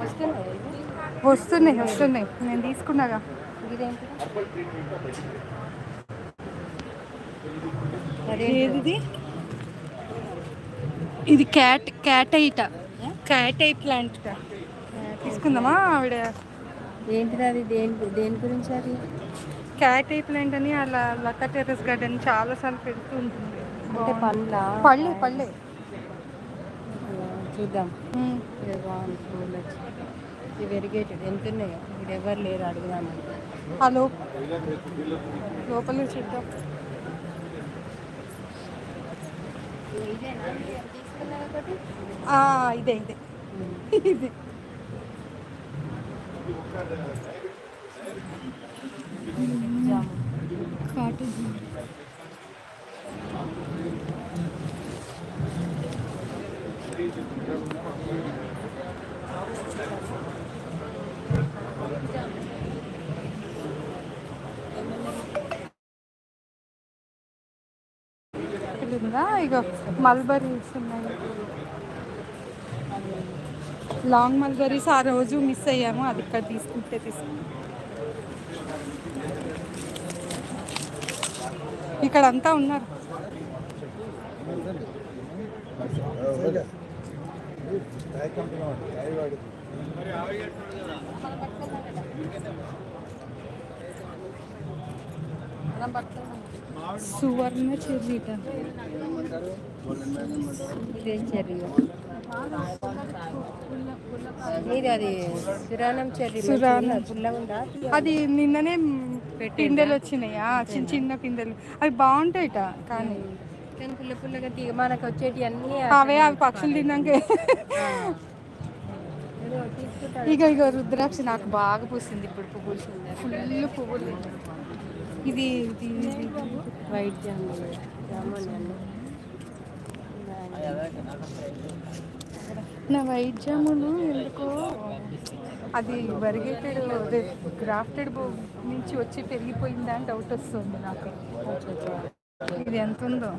వస్తున్నాయి. వస్తున్నాయి నేను తీసుకున్నాగా. ఇదేంటి ఏది ఇది క్యాట్ క్యాట్ ఐట క్యాట్ ఐ ప్లాంట్ తీసుకుందామా ఆవిడ? ఏంటిది అది? దేని దేని గురించి అది? క్యాట్ ఐ ప్లాంట్ అని అలా లతా టెర్రస్ గార్డెన్ చాలా సార్లు పెడుతూ ఉంటుంది. అంటే పండ్ల పళ్ళే పళ్ళే. చూద్దాం. ఇది బాగుంది వెరిగేటెడ్ ఎంత ఉన్నాయో? ఇప్పుడు ఎవరు లేరు అడుగుదాం హలో. లోపల నుంచి చూద్దాం ఇదే ఇదే. ఇదే. ఇది ఉందా ఇక మల్బరీస్ ఉన్నాయి. లాంగ్ మల్బరీస్ ఆ రోజు మిస్ అయ్యాము అది ఇక్కడ తీసుకుంటే తీసుకుంటాం ఇక్కడ అంతా ఉన్నారు సువర్ణ చెర్రీట అది? చెర్రీ అది నిన్ననే పిందెలు వచ్చినాయా. చిన్న చిన్న పిందెలు. అవి బాగుంటాయిట కానీ. పుల్ల పుల్లగా తీగ మనకు వచ్చేటి అన్ని అవే అవి పక్షులు తిన్నాక. ఇక ఇక రుద్రాక్ష నాకు బాగా పూసింది ఇప్పుడు పువ్వులు. ఫుల్ పువ్వులు. ఇది. వైట్ జామున్ నా వైట్ జామును ఎందుకో అది వరిగేటెడ్ అదే గ్రాఫ్టెడ్ నుంచి వచ్చి పెరిగిపోయిందా అని డౌట్ వస్తుంది నాకు. ఇది ఎంత ఉందో?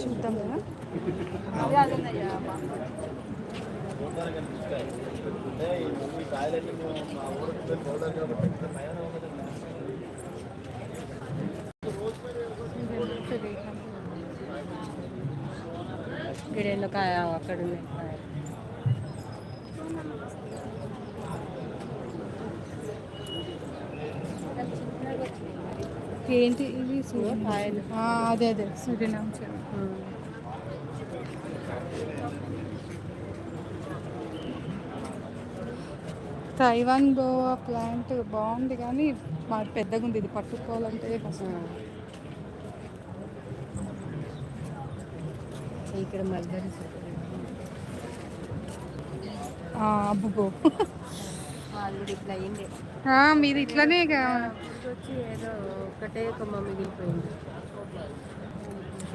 చూద్దాం కదా. కాయ అక్కడ ఉన్నాయి. ఏంటి ఇది సూర్య అదే అదే. సూర్యనామ తైవాన్ గోవా ప్లాంట్ బాగుంది కానీ మా పెద్దగా ఉంది ఇది పట్టుకోవాలంటే కష్టం. ఇక్కడ మల్బరీస్ ఆ, అబ్బుగో ఆల్రెడీ ఇట్లా అయింది ఆ, మీది ఇట్లనే ఇక ఇది వచ్చి ఏదో ఒకటే కొమ్మ మిగిలిపోయింది.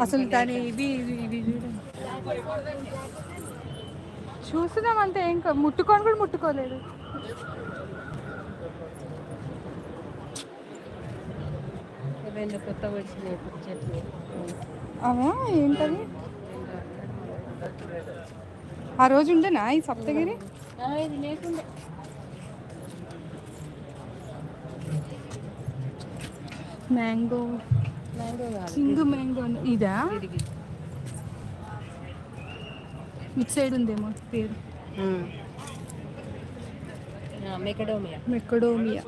అసలు దాని ఇవి చూడండి. చూస్తున్నాం అంతే ఏం కా- ముట్టుకొని కూడా ముట్టుకోలేదు. రెండు కొత్త వచ్చినాయి చెట్లు అవా ఏంటది? ఆ రోజు ఉండేనా ఈ సప్తగిరి? ఇది లేకుండా. మ్యాంగో. మ్యాంగో కింగ్ మ్యాంగో ఇదా? ఇటు సైడ్ ఉందేమో పేరు. మెకడోమియా. మెక్కడోమియా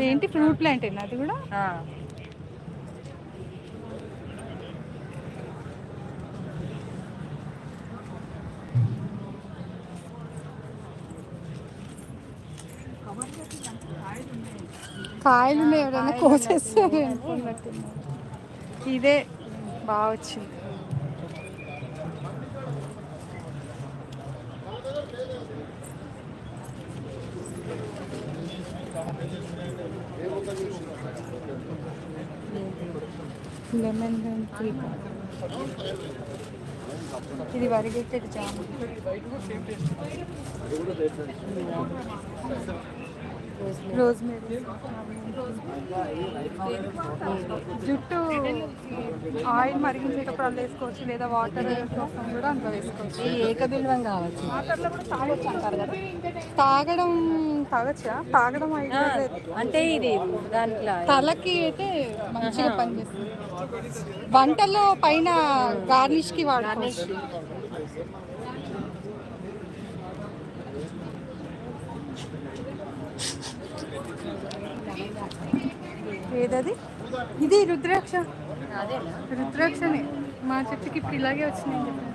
ఏంటి ఫ్రూట్ ప్లాంట్ అది కూడా? కాయలు ఎవరైనా కోసేస్తారు అనుకున్నట్టున్నారు ఇదే బాగా వచ్చింది. లెమన్ ఇది వరిగెట్టెడ్ జామ. రోజ్ మేరీ జుట్టు ఆయిల్ మరిగించేటప్పుడు అందులో వేసుకోవచ్చు లేదా వాటర్ కోసం కూడా అందులో వేసుకోవచ్చు. ఏకబిల్వం కావచ్చు. వాటర్లో కూడా తాగొచ్చు అంటారు కదా. తాగడం తాగొచ్చా? తాగడం అయితే అంటే ఇది దాంట్లో తలకి అయితే మంచిగా పనిచేస్తుంది. వంటల్లో పైన గార్నిష్కి వాడుకోవచ్చు ఏదది? ఇది రుద్రాక్ష. రుద్రాక్షనే. మా చెట్టుకి ఇప్పుడు ఇలాగే వచ్చినాయి చెప్పాను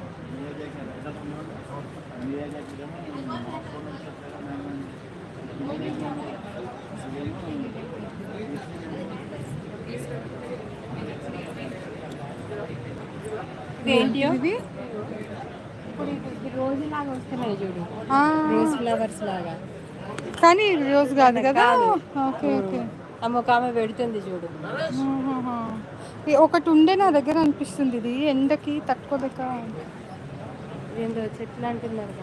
ఇది వస్తున్నాయి చూడు. రోజ్ ఫ్లవర్స్ లాగా. కానీ రోజు కాదు కదా? Okay okay. ఆమె ఒక ఆమె పెడుతుంది చూడు. ఒకటి ఉండే నా దగ్గర అనిపిస్తుంది ఇది. ఎండకి తట్టుకోలేక. ఏందో చెట్లు అంటున్నారు.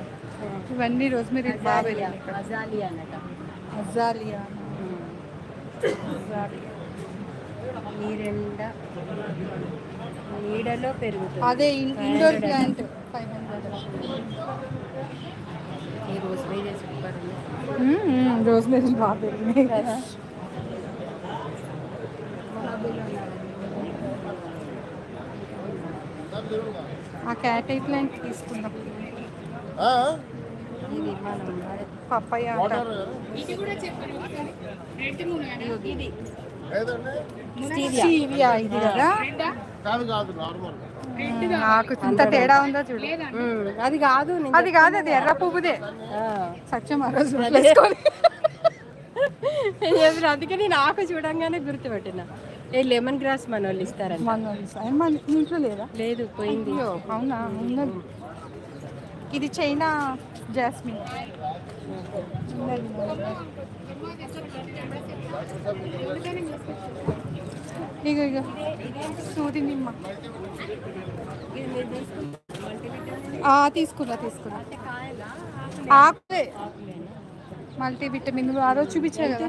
ఇవన్నీ రోజు మీరు బాగా అజాలియా. అజాలియా. నీరెండ నీడలో పెరుగుతుంది. అదే ఇండోర్ ప్లాంట్ ఫైవ్ హండ్రెడ్ ఈ రోజ్ మేరీ సూపర్ ఉంది రోజు మీరు బాగా పెరిగినాయి కదా? ఆ క్యాట్ ప్లాంట్ తీసుకుందాం. పప్పయ్య ఇది. స్టీవియా ఇది కదా? కాదు కాదు నార్మల్. నాకు ఇంత తేడా ఉందా చూడు. అది కాదు అది కాదు అది ఎర్ర పువ్వుదే. ఆ. సత్యం ఆ రోజు చెప్పిన అందుకే నేను ఆకు చూడంగానే గుర్తుపెట్టిన. ఏ లెమన్ గ్రాస్ మన వాళ్ళు మన ఇంట్లో లేదా? లేదు పోయింది. అవునా? ఉన్నది. ఇది చైనా జాస్మిన్. ఇగో ఇగో. సూది నిమ్మ. ఇది మీరు తీసుకుంటారా? మల్టీవిటమిన్ ఆ, తీసుకున్నా తీసుకున్నా ఆకులే. మల్టీ విటమిన్ ఆ రోజు చూపించా కదా.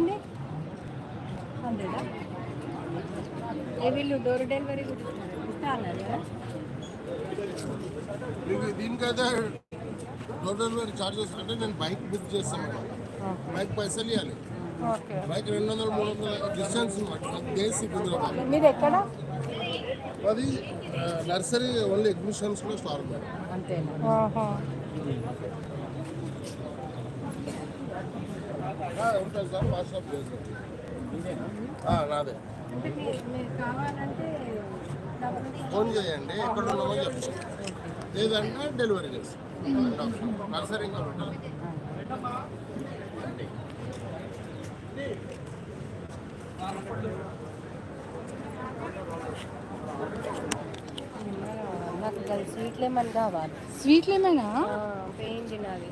వీళ్ళు డోర్ డెలివరీ దీనికైతే డోర్ డెలివరీ చార్జెస్ అంటే నేను బైక్ బుక్ చేస్తాను బైక్ పైసలు ఇవ్వాలి ఓకే. బైక్ రెండు వందలు మూడు వందల డిస్టెన్స్ దేశీ కుదరదు మీది ఎక్కడ? అది నర్సరీ ఓన్లీ అడ్మిషన్స్లో స్టార్ మేడం అంతేనా? ఓహో. ఆ, ఉంటుంది సార్. వాట్సాప్ చేస్తాను. ఆ, నాదే. ఫోన్ చేయండి. ఎక్కడ ఉన్నామో చెప్తాను లేదంటే డెలివరీ చేస్తాం నర్సరీ నాకు స్వీట్ లెమన్ కావాలి. స్వీట్లు ఏమైనా పెయిన్ తినాలి.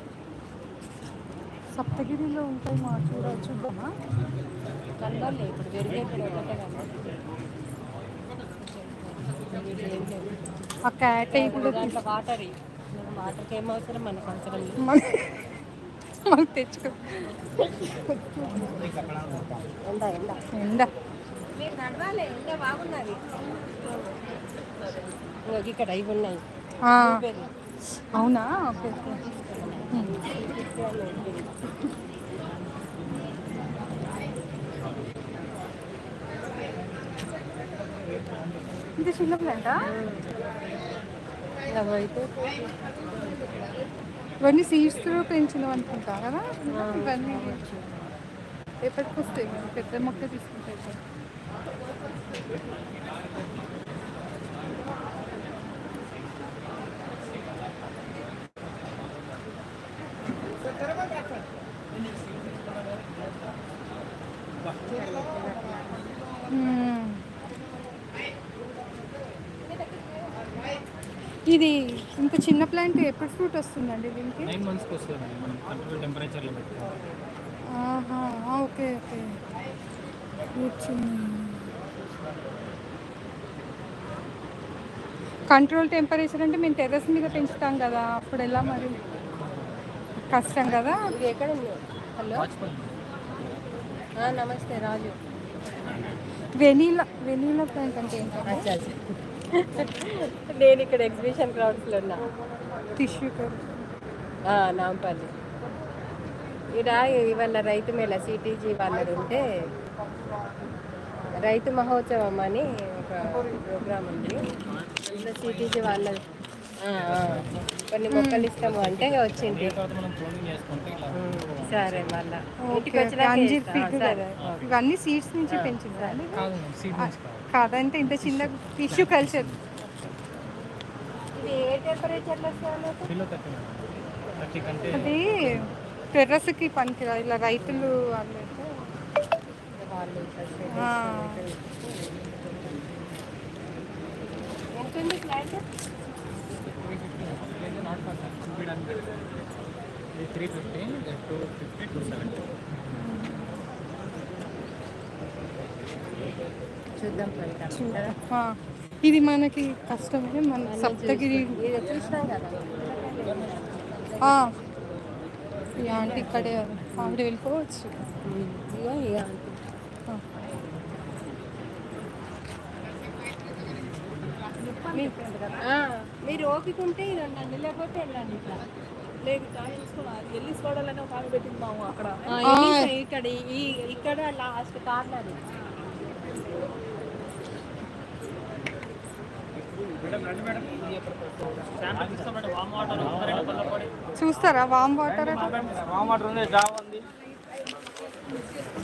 సప్తగిరిలో ఉంటాయి మా చూడ చూద్దామా? కలవాలి ఇప్పుడు పెరిగే ఒకటే కదా. ఆ క్యాట్ కూడా వాటర్ వాటర్కి ఏం అవసరం మనకు అవసరం మన- తెచ్చుకో. ఎండ ఎండ. ఎండ. మీరు నడవాలి ఎండ బాగున్నది. ఇగో ఇక్కడ ఇవి ఉన్నాయి. అవునా? ఓకే. ఇది చిన్న ప్లాంటా? అవి అయితే ఇవన్నీ సీడ్స్ పెంచినవి అనుకుంటా కదా? ఇవన్నీ ఎప్పటికి వస్తాయి? పెద్ద మొక్క తీసుకుంటే అయిపోయి. ఇది ఇంత చిన్న ప్లాంట్ ఎప్పుడు ఫ్రూట్ వస్తుందండి దీనికి? నైన్ మంత్స్కి వస్తుంది మనం కంట్రోల్ టెంపరేచర్లో ఆహా, ఓకే ఓకే. కంట్రోల్ టెంపరేచర్ అంటే మేము టెర్రస్ మీద పెంచుతాం కదా అప్పుడు ఎలా మరి? కష్టం కదా? ఎక్కడ హలో? నమస్తే రాజు. వెనీలా వెనీలా ప్లాంట్ అంటే ఏంటి అచ్చా అచ్చా. నేను ఇక్కడ ఎగ్జిబిషన్ గ్రౌండ్స్లో ఉన్నా. టిష్యూ నాంపల్లి. ఇక్కడ ఇవాళ రైతు మేళ సిటీజీ వాళ్ళది ఉంటే రైతు మహోత్సవం అని ఒక ప్రోగ్రామ్ ఉంది. సిటీజీ ఆ. కొన్ని మొక్కలు ఇస్తాము అంటే వచ్చింది సరే మళ్ళా ఇంటికి వచ్చినాక ఇవన్నీ సీడ్స్ నుంచి పెంచిందా కాదంటే ఇంత చిన్న టిష్యూ కల్చర్ అది టెర్రస్కి పనికిరా ఇలా రైతులు వాళ్ళు ఎంత ఉంది నాట్ ఫర్ ఇది three fifty two fifty two seventy చూద్దాం ఇది మనకి కష్టమే మన సప్తగిరి ఈ ఆంటీ ఇక్కడే ఆవిడ వెళ్ళిపోవచ్చు. ఆ, మీరు ఓపిక ఉంటే ఇది ఉండండి లేకపోతే వెళ్ళండి ఇట్లా. లేదు వెళ్ళి చూడాలని ఒక ఆమె పెట్టింది మాము అక్కడ. ఇక్కడ ఈ ఇక్కడ లాస్ట్ కార్నర్ చూస్తారా? వామ్ వాటర్ వామ్ వాటర్ ఉంది జావ ఉంది.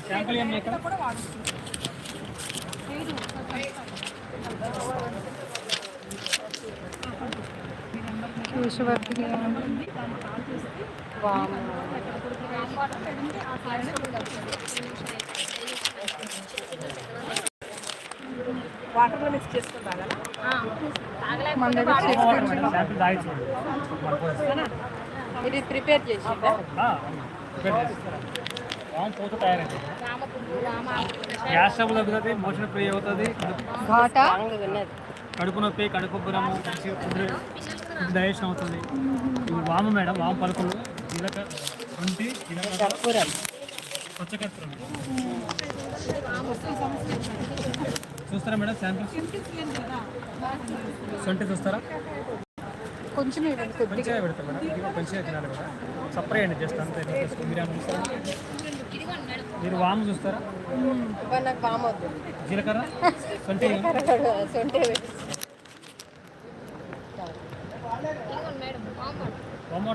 శాంపుల్ ఏం వాటర్లో మిక్స్ మన దగ్గర ఇది ప్రిపేర్ తయారైంది. గ్యాస్ ట్రబుల్ తగ్గుతుంది మోషన్ ఫ్రీ అవుతుంది. కడుపు నొప్పి కడుపు డైజెషన్ అవుతుంది ఇవి వాము మేడం వాము పలుకులు జీలకర్ర శొంఠి జీలకర్ర కర్పూరం. పచ్చకర్పూరం చూస్తారా మేడం శాంపిల్స్? శొంఠి చూస్తారా? కొంచెం మంచిగా పెడతాం మేడం. మంచిగా తినాలి కదా సపరేట్ అండి జస్ట్ అంతే మీరు మీరు వాము చూస్తారా? జీలకర్ర? శొంఠి సొంటే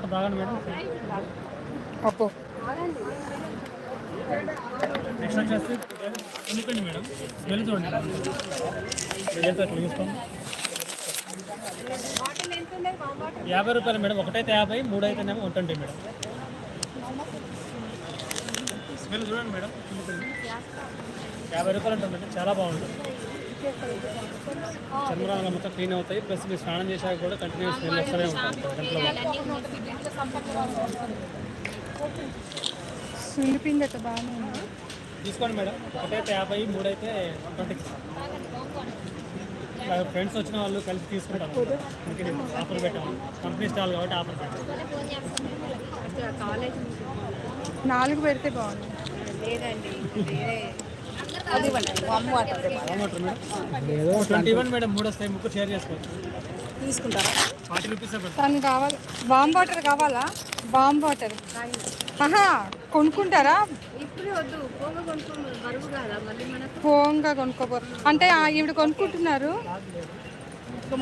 వాటర్ తాగండి మేడం అప్పో. నెక్స్ట్ వచ్చేసి ఎందుకండి మేడం? చూస్తాం? యాభై రూపాయలు మేడం. ఒకటైతే యాభై మూడు అయితేనేమో వన్ ట్వంటీ మేడం. స్మెల్ చూడండి మేడం. యాభై రూపాయలు ఉంటుంది మేడం చాలా బాగుంటుంది. చర్మరాలు మొత్తం క్లీన్ అవుతాయి. ప్లస్ మీరు స్నానం చేశాక కూడా కంటిన్యూస్ స్మెల్ వస్తూనే ఉంటుంది బాగానే ఉంది. తీసుకోండి మేడం. ఒకటైతే యాభై మూడు అయితే ట్వంటీ ఫ్రెండ్స్ వచ్చిన వాళ్ళు కలిసి తీసుకుంటాం ఆఫర్ పెట్టాము కంపెనీ స్టాల్ కాబట్టి ఆఫర్ పెట్టాము కాలేజ్ నాలుగు పెడితే బాగుంది. లేదండి అది ఇవ్వండి వామ్ వాటర్ ఏమంటారు మేడం ట్వంటీ ఇవ్వండి మేడం మూడు వస్తాయి ముగ్గురు షేర్ చేసుకోవచ్చు తీసుకుంటారా? ఫార్టీ రూపీస్ కావాలి. వామ్ వాటర్ కావాలా? Warm water. ఆహా కొనుక్కుంటారా? ఇప్పుడు వద్దు పోగా కొనుక్కోము బరువు కాదా మళ్ళీ మనకు? పోంగా కొనుక్కోపోరు అంటే ఆ ఈవిడ కొనుక్కుంటున్నారు?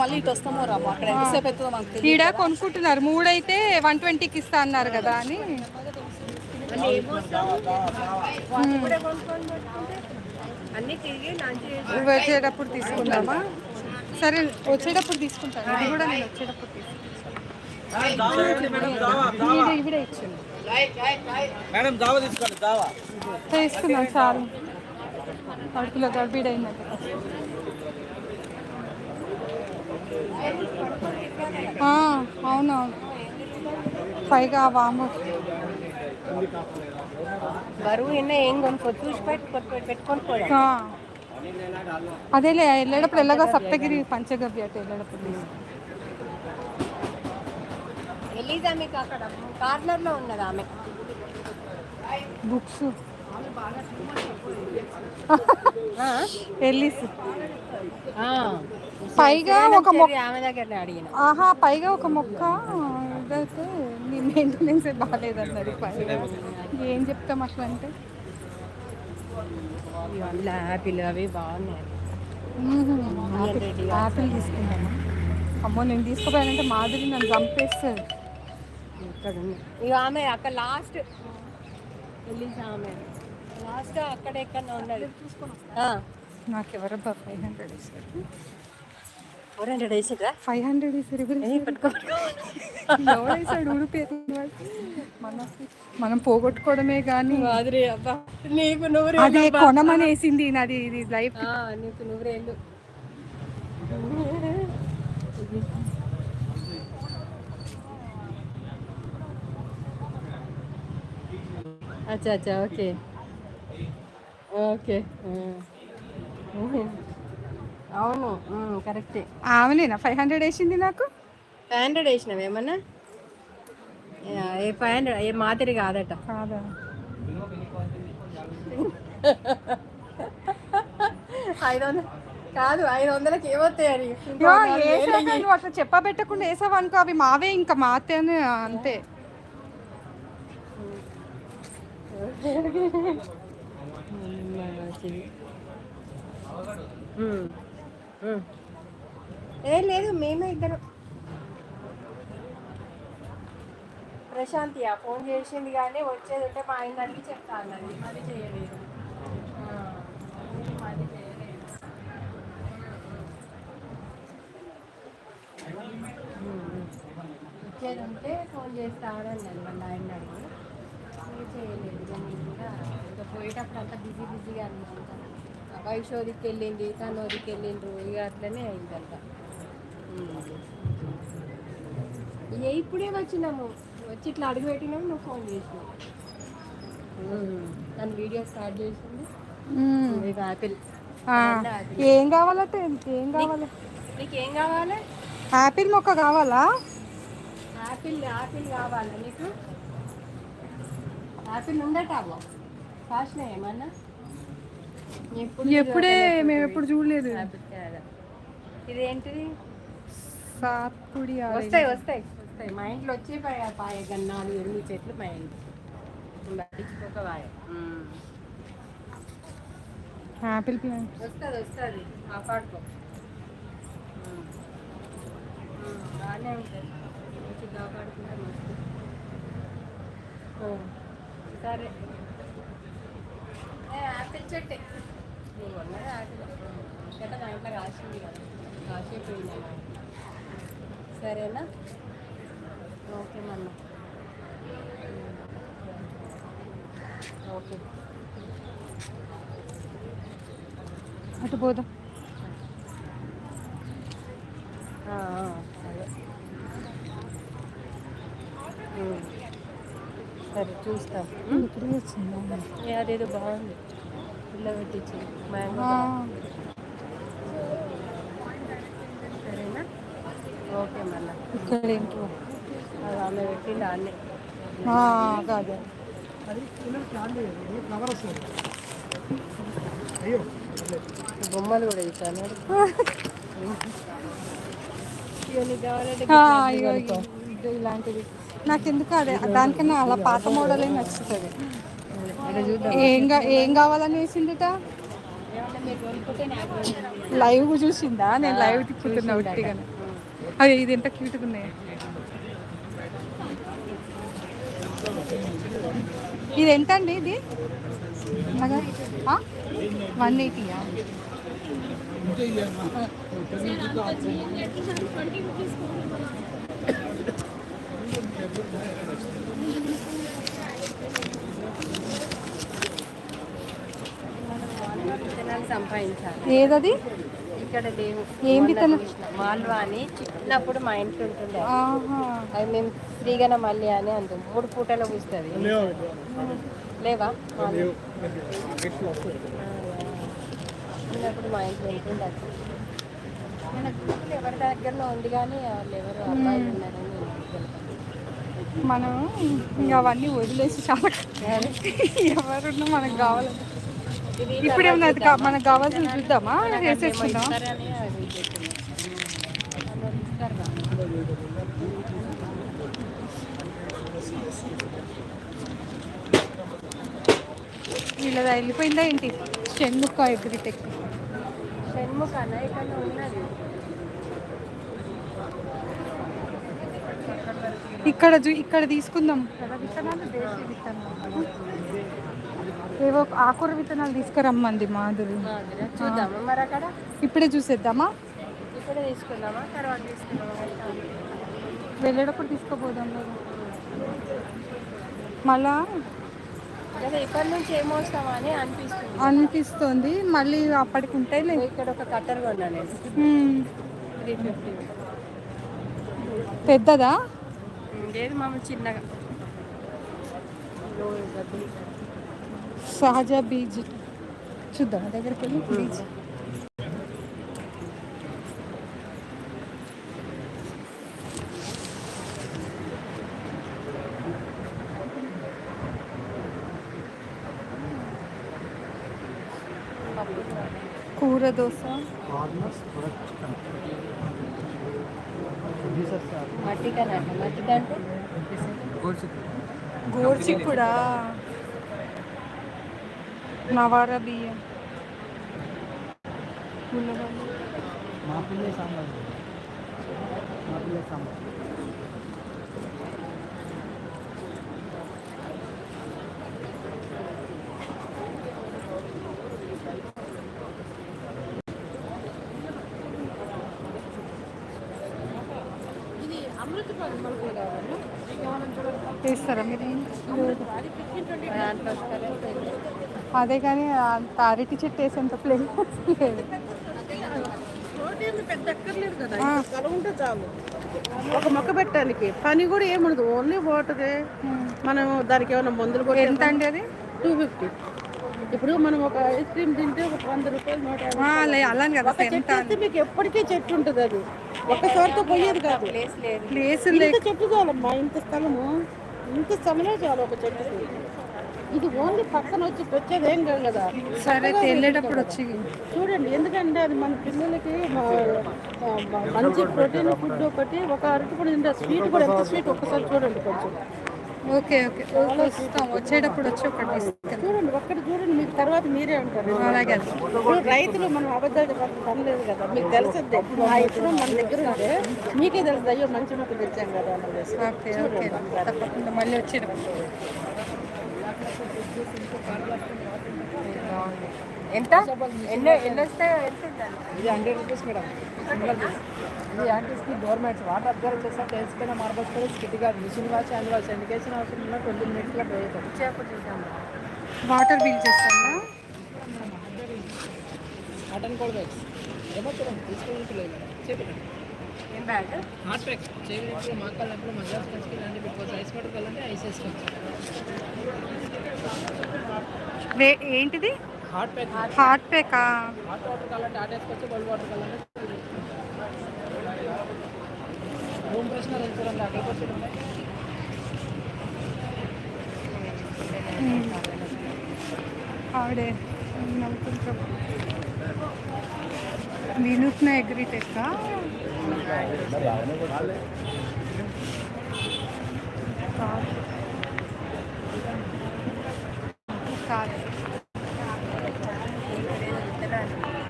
మళ్ళీ ఇటు వస్తామో రాము? అక్కడ ఎంతసేపు అవుతుందో మనకు తెలియదు ఈడ కొనుక్కుంటున్నారు. మూడైతే వన్ ట్వంటీకి ఇస్తా అన్నారు కదా అని. చేసి వచ్చేటప్పుడు తీసుకుందామా? సరే వచ్చేటప్పుడు తీసుకుంటాను. ఇది కూడా నేను వచ్చేటప్పుడు తీసుకుంటాను. ఈవిడ ఈవిడ ఇచ్చింది. మేడం దావా తీసుకోండి దావా. తీసుకున్నాను చాలు. కడుపులో గర్భిడైనట్టు ఆ, అవునవును. పైగా వాము. ఏం కొనుక్కో చూసి పెట్టుకో పెట్టుకొని పోయా ఆ. అదేలే వెళ్ళేటప్పుడు ఎలాగో సప్తగిరి పంచగవ్య అటు వెళ్ళేటప్పుడు. ఎలీజా మీకు అక్కడ కార్నర్లో ఉన్నది ఆమె బుక్స్? ఎల్లీస్. పైగా ఒక మొక్క ఆమె దగ్గర అడిగిన ఆహా పైగా ఒక మొక్క ఇదైతే నీ మెయింటెనెన్స్ బాగాలేదన్నది పైగా ఏం చెప్తాం అట్లా అంటే? ఇవన్నీ యాపిల్ అవి బాగున్నాయి. ఆపిల్ తీసుకుందామా అమ్మో నేను తీసుకుపోయానంటే మాధురి నన్ను చంపేస్తుంది ఇక ఆమె అక్కడ లాస్ట్. వెళ్ళేసి ఆమె. లాస్ట్ అక్కడ ఎక్కడ ఉన్నది. నాకు ఎవరబ్బా ఫైవ్ హండ్రెడ్ ఇస్తారు. ఫోర్ హండ్రెడ్ వేసిరా ఫైవ్ హండ్రెడ్ ఇస్తారు పట్టుకో ఎవడేసాడు ఊడిపోయింది మనం మనం పోగొట్టుకోవడమే కానీ అబ్బా. నీకు నువ్వు అదే కొనమని వేసింది నాది ఇది లైఫ్. ఆ, నీకు నువ్వు అచ్చా అచ్చా ఓకే. ఓకే. అవును కరెక్టే. ఆమెనేనా ఫైవ్ హండ్రెడ్ వేసింది నాకు? ఫైవ్ హండ్రెడ్ వేసినావు ఏమన్నా? ఏ ఫైవ్ హండ్రెడ్ ఏ మాదిరి కాదట. కాదా? ఐదు వందలు కాదు ఐదు వందలకి వేసాక నువ్వు అట్లా చెప్పబెట్టకుండా వేసావు అనుకో అవి మావే ఇంకా మాతేనే అంతే. ఏం లేదు మేమే ఇద్దరు. ప్రశాంతి ఆ ఫోన్ చేసింది కానీ వచ్చేది ఉంటే మా ఆయన అడిగి చెప్తా అన్నది. అది చేయలేదు. ఆ, చేయలేదు వచ్చేది ఉంటే ఫోన్ చేస్తా అన్నది వాళ్ళ ఆయన అడిగి. చేయలేదు. ఇక ఇంకా పోయేటప్పుడు అంతా బిజీ బిజీగా అనమాట వైషోదికి వెళ్ళింది తనోదికి వెళ్ళిండ్రు ఇక అట్లనే అయిందంట. ఇక ఇప్పుడే వచ్చినాము. వచ్చి ఇట్లా అడుగు పెట్టినాము నువ్వు ఫోన్ చేసినావు. తను వీడియో స్టార్ట్ చేసింది. మ్మ్. ఇక యాపిల్ ఆ, ఏం కావాలంటే ఏం కావాలి? నీకు ఏం కావాలి? యాపిల్ మొక్క కావాలా? యాపిల్ యాపిల్ కావాలా నీకు? యాపిల్ ఉందట అవ్వ. కాసిన ఏమన్నా? ఎప్పుడు మేము ఎప్పుడు చూడలేదు. ఇదేంటిది? సాత్పుడి. వస్తాయి వస్తాయి. వస్తాయి. మా ఇంట్లో వచ్చే పాయ పాయ గన్నాలు ఎన్ని చెట్లు మా ఇంట్లో. యాపిల్ ప్లాంట్ వస్తుంది వస్తుంది. కాపాడుకో. బాగానే ఉంటుంది. మంచి కాపాడుకుంటే సరే. ఏ, యాపిల్ చెట్టే. ఉన్నది యాపిల్ చెట్ట దాంట్లో కాసింది కదా. కాసేపోయింది సరేనా? ఓకే మన్న ఓకే. అటు పోదాం ఆ, ఆ, అదే ఉమ్. సరే చూస్తాం. వచ్చిందా? అదేదో బాగుంది. పిల్ల పెట్టించి మ్యాంగో సరేనా? ఓకే మళ్ళా. ఇక్కడ ఏంటో? అది ఆమె పెట్టింది అన్నీ ఆ, కాదు బొమ్మలు కూడా ఇచ్చాను ఇవన్నీ కావాలంటే ఆ, ఇలాంటివి. నాకు ఎందుకు అదే? దానికన్నా అలా పాత మోడలే నచ్చుతుంది. ఏం కా- ఏం కావాలని వేసిందిట లైవ్ చూసిందా? నేను లైవ్ తిప్పుతున్నా ఉట్టిగానే. అది ఇది ఎంత క్యూట్గా ఉన్నాయి ఇది ఎంత అండి ఇది వన్ ఎయిటీయా సంపాదించాలి ఏదది ఇక్కడ లేవు ఏం విత్తనం? మాల్వా అని చిన్నప్పుడు మా ఇంట్లో ఉంటుండే ఆహా అవి మేము శ్రీగణ మల్లి అని అంటాం మూడు పూటలు పూస్తుంది లేవా? చిన్నప్పుడు మా ఇంట్లో ఉంటుండే అది. మన ఎవరి దగ్గరలో ఉంది కానీ వాళ్ళు ఎవరు అబ్బాయిలు ఉన్నారని. మనం ఇంకా అవన్నీ వదిలేసి చాలా ఎవరున్నా మనకు కావాలి. ఇప్పుడు ఏమన్నా అది మనకు కావాల్సింది చూద్దామా? వేసేసుకుందాం ఇలా వెళ్ళిపోయిందా ఏంటి? షణ్ముఖ ఎగ్రిటెక్. షణ్ముఖాన ఇక్కడ ఉన్నది? ఇక్కడ ఇక్కడ తీసుకుందాం. కదా విత్తనాలు దేశీ విత్తనాలు. ఏవో ఆకుర విత్తనాలు తీసుకురమ్మంది మాధురి. చూద్దామా మరి అక్కడ? ఇప్పుడే చూసేద్దామా? ఇప్పుడే తీసుకుందామా? తర్వాత తీసుకుందామా? వెళ్ళేటప్పుడు తీసుకుపోదాం మళ్ళా? ఇక్కడ నుంచి ఏమొస్తామా అని అనిపిస్తుంది. అనిపిస్తుంది. మళ్ళీ అప్పటికి ఉంటాయిలే. ఇక్కడ ఒక కట్టర్ కొన్నా నేను. హ్మ్. Three fifty. పెద్దదా? లేదు మామూలు చిన్నగా సహజ బీజ్ చూద్దాం దగ్గరికి వెళ్ళి బీజ్ కూర దోశ మట్టి కనంట మట్టి కంటే గోర్చిక్కుడా నవార బియ్యం ఉల్లగడ్డ. మాపిల్లే సాంబార్ మాపిల్లే సాంబార్ అదే కానీ అంత అరటి చెట్టు వేసేంత ప్లేస్ లేదు. ఒక మొక్క పెట్టడానికి. పని కూడా ఏముండదు ఓన్లీ వాటర్ మనం దానికి ఏమైనా మందులు కూడా ఎంత అండి అది? టూ ఫిఫ్టీ ఇప్పుడు మనం ఒక ఐస్ క్రీమ్ తింటే ఒక వంద రూపాయలు నూట అలానే కదా చెట్టు మీకు ఎప్పటికీ చెట్టు ఉంటుంది అది. ఒక్కసారితో పోయేది కాదు. ప్లేస్ లేదు చెట్టు చాలమ్మా ఇంత స్థలము ఇంత స్థలమే చాలు ఒక చెట్టు ఇది ఓన్లీ పక్కన వచ్చి వచ్చేది ఏం కాదు కదా. సరే వెళ్ళేటప్పుడు వచ్చి చూడండి ఎందుకంటే అది మన పిల్లలకి మా- మా- మంచి ప్రోటీన్ ఫుడ్ ఒకటి ఒక అరటి కూడా తింటే స్వీట్ కూడా ఎంత స్వీట్ ఒక్కసారి చూడండి కొంచెం. Okay okay. వస్తాం. వచ్చేటప్పుడు వచ్చి ఒకటి చూడండి ఒక్కటి చూడండి మీకు తర్వాత మీరే ఉంటారు అలాగే రైతులు మనం అబద్ధాలు చెప్పాల్సిన పని లేదు కదా. మీకు తెలుసుద్ది ఆ ఇప్పుడు మన దగ్గర ఉంటే మీకే తెలుసు అయ్యో మంచి మొక్క తెచ్చాం కదా ఓకే ఓకే. తప్పకుండా మళ్ళీ వచ్చేటప్పుడు. ఎంత? ఎన్ని ఎన్ని వస్తాయో ఇది హండ్రెడ్ రూపీస్ మేడం ఇది యాంటీస్కి గవర్నమెంట్ వాటర్ అబ్జర్వ్ చేస్తే తెలిసిపోయిన మార్బల్స్ కూడా స్కిట్ కాదు. మిషన్ వాచ్ హ్యాండ్ వాచ్ ఎందుకేసిన అవసరం ఉన్నా ట్వంటీ మినిట్స్లో డ్రై అవుతుంది. వాటర్ బిల్ చేస్తాను మటన్ కోల్డ్ బ్యాగ్స్ ఏమో చూడండి తీసుకోవడానికి లేదు. చెప్పండి. ఏం బ్యాగ్ హాట్ ప్యాక్ చేయడానికి మా కళ్ళప్పుడు మజాజ్ కంచి ఇలాంటి పెట్టుకోవచ్చు ఐస్ వాటర్ కావాలంటే ఐస్ వేసుకోవచ్చు ఏంటిది? హాట్ ప్యాక్ హాట్ పేకా హాట్ వాటర్ కావాలంటే హాట్ వేసుకోవచ్చు కోల్డ్ వాటర్ కావాలంటే రూమ్ ఫ్రెషనర్ చూడండి అక్కడ చూడండి ఆవిడే నవ్వుకుంటాం వినూత్న అగ్రిటెక్ కాదు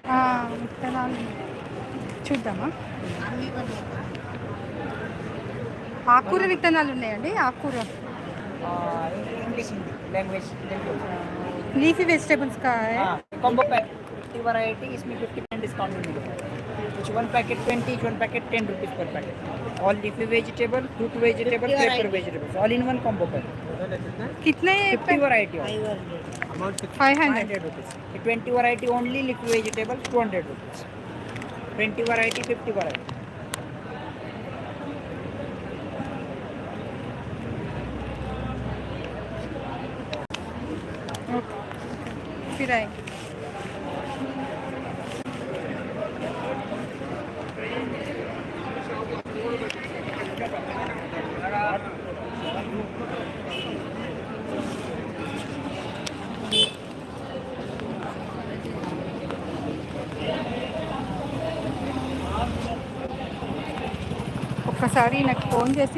ఆ, విత్తనాలు చూద్దామా ఆకుకూర విత్తనాలు ఉన్నాయండి ఆకుకూర इंग्लिश लैंग्वेज లీఫీ వెజిటేబుల్స్ కా कॉम्बो पैक फिफ्टी वरायटी इसमें फिफ्टी परसेंट डिस्काउंट मिलेगा कुछ one packet twenty one packet ten rupees per packet all leafy vegetable fruit vegetable paper vegetable all in one combo पर कितने fifty variety five hundred rupees twenty variety only leafy vegetable two hundred rupees twenty variety fifty variety ఒకసారి నాకు phone చేసి